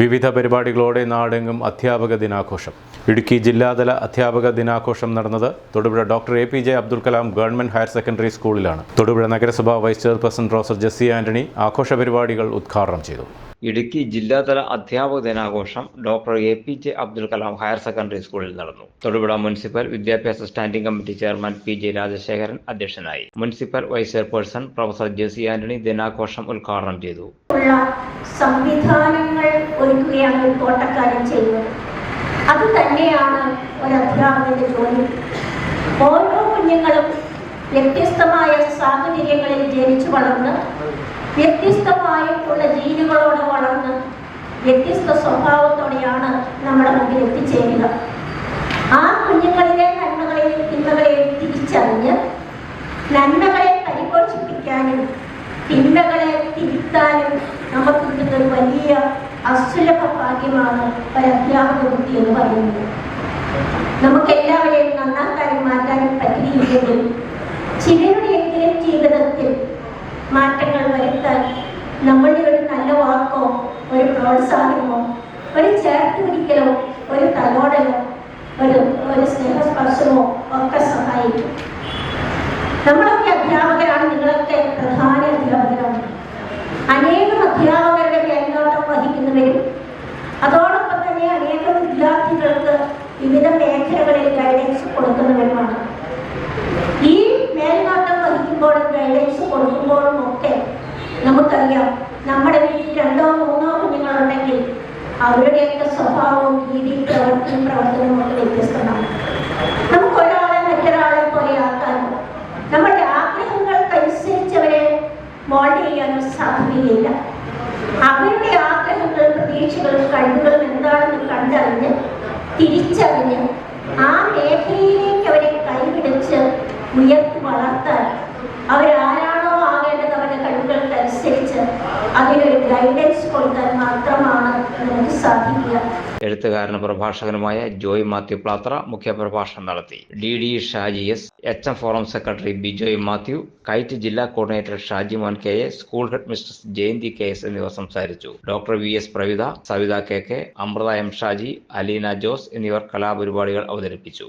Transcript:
വിവിധ പരിപാടികളോടെ നാടെങ്ങും അധ്യാപക ദിനാഘോഷം. ഇടുക്കി ജില്ലാതല അധ്യാപക ദിനാഘോഷം നടന്നത് Thodupuzha doctor A P J Abdul Kalam government higher secondary സ്കൂളിലാണ്. തൊടുപുഴ നഗരസഭ vice chairperson professor Jessy Antony ആഘോഷ പരിപാടികൾ ഉദ്ഘാടനം ചെയ്തു. ഇടുക്കി ജില്ലാതല അധ്യാപക ദിനാഘോഷം doctor A P J Abdul Kalam higher secondary സ്കൂളിൽ നടന്നു. തൊടുപുഴ മുനിസിപ്പൽ വിദ്യാഭ്യാസ standing committee chairman P J Rajasekharan അധ്യക്ഷനായി. Municipal vice chairperson professor Jessy Antony ദിനാഘോഷം ഉദ്ഘാടനം ചെയ്തു. സംവിധാനങ്ങൾ ഒരുക്കുകയാണ് ഒരു ചെയ്യുന്നത്. അത് തന്നെയാണ് ഒരു അധ്യാപകന്റെ ജോലി. ഓരോ കുഞ്ഞുങ്ങളും വ്യത്യസ്തമായ സാഹചര്യങ്ങളിൽ ജനിച്ചു വളർന്ന് വ്യത്യസ്തമായിട്ടുള്ള വ്യത്യസ്ത സ്വഭാവത്തോടെയാണ് നമ്മുടെ മുമ്പിൽ എത്തിച്ചേരുക ആ കുഞ്ഞുങ്ങളിലെ നന്മകളെ തിന്മകളെ തിരിച്ചറിഞ്ഞ് നന്മകളെ പരിപോഷിപ്പിക്കാനും തിന്മകളെ തിരുത്താനും നമുക്ക് കിട്ടുന്ന വലിയ അസുലഭ ഭാഗ്യമാണ് ഒരു അധ്യാപക വൃത്തി എന്ന് പറയുന്നത്. നമുക്ക് എല്ലാവരെയും നന്നാക്കാനും മാറ്റാനും പറ്റിയില്ലെങ്കിൽ ചിലരുടെയെങ്കിലും ജീവിതത്തിൽ മാറ്റങ്ങൾ വരുത്താൻ നമ്മളുടെ ഒരു നല്ല വാക്കോ ഒരു പ്രോത്സാഹനമോ ഒരു ചേർത്ത് പിടിക്കലോ ഒരു തലോടലോ ഒരു ഒരു സ്നേഹസ്പർശമോ ഒക്കെ സഹായിക്കും. നമ്മളൊക്കെ അധ്യാപകരാണ് നിങ്ങളൊക്കെ പ്രധാന അധ്യാപകരാണ്. അനേകം സാധിക്കുകയില്ല അവരുടെ ആഗ്രഹങ്ങളും പ്രതീക്ഷകളും കഴിവുകളും എന്താണെന്ന് കണ്ടറിഞ്ഞ് തിരിച്ചറിഞ്ഞ് ആ മേഖലയിലേക്ക് അവരെ കൈപിടിച്ച് ഉയർത്തി വളർത്താൻ അവരാരാണോ ആകേണ്ടത് അവരുടെ കഴിവുകൾക്കനുസരിച്ച് അതിനൊരു ഗൈഡൻസ് കൊടുത്താൽ മാത്രം എഴുത്തുകാരനും പ്രഭാഷകനുമായ ജോയ് മാത്യു പ്ലാത്ര മുഖ്യപ്രഭാഷണം നടത്തി. D D Shaji S H M forum secretary Bijoy Mathew KITE ജില്ലാ coordinator Shaji Mon K A school head mistress Jayanthi K S എന്നിവർ സംസാരിച്ചു. Doctor V S Pravitha Savitha K K Amritha M Shaji Aleena Jose എന്നിവർ കലാപരിപാടികൾ അവതരിപ്പിച്ചു.